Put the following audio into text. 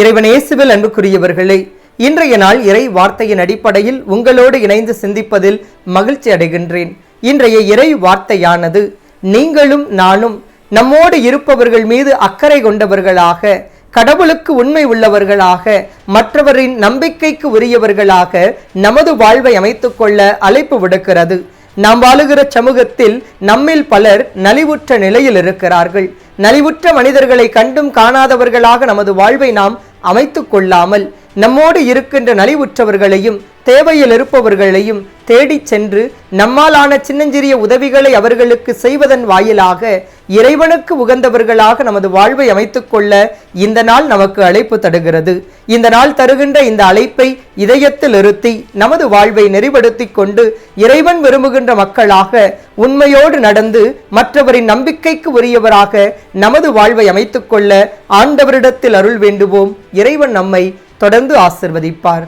இறைவன் இயேசுவில் அன்புக்குரியவர்களே இன்றைய நாள் இறை வார்த்தையின் அடிப்படையில் உங்களோடு இணைந்து சிந்திப்பதில் மகிழ்ச்சி அடைகின்றேன். இன்றைய இறை வார்த்தையானது நீங்களும் நானும் நம்மோடு இருப்பவர்கள் மீது அக்கறை கொண்டவர்களாக கடவுளுக்கு உண்மை உள்ளவர்களாக மற்றவரின் நம்பிக்கைக்கு உரியவர்களாக நமது வாழ்வை அமைத்துக்கொள்ள அழைப்பு விடுக்கிறது. நாம் வாழுகிற சமூகத்தில் நம்மில் பலர் நலிவுற்ற நிலையில் இருக்கிறார்கள். நலிவுற்ற மனிதர்களை கண்டும் காணாதவர்களாக நமது வாழ்வை நாம் அமைத்துக் கொள்ளாமல் நம்மோடு இருக்கின்ற நலிவுற்றவர்களையும் தேவையில் இருப்பவர்களையும் தேடிச் சென்று நம்மாலான சின்னஞ்சிறிய உதவிகளை அவர்களுக்கு செய்வதன் வாயிலாக இறைவனுக்கு உகந்தவர்களாக நமது வாழ்வை அமைத்துக் கொள்ள இந்த நாள் நமக்கு அழைப்பு தடுகிறது இந்த நாள் தருகின்ற இந்த அழைப்பை இதயத்தில் இருத்தி நமது வாழ்வை நெறிப்படுத்திக் கொண்டு இறைவன் விரும்புகின்ற மக்களாக உண்மையோடு நடந்து மற்றவரின் நம்பிக்கைக்கு உரியவராக நமது வாழ்வை அமைத்துக் கொள்ள ஆண்டவரிடத்தில் அருள் வேண்டுவோம். இறைவன் நம்மை தொடர்ந்து ஆசிர்வதிப்பார்.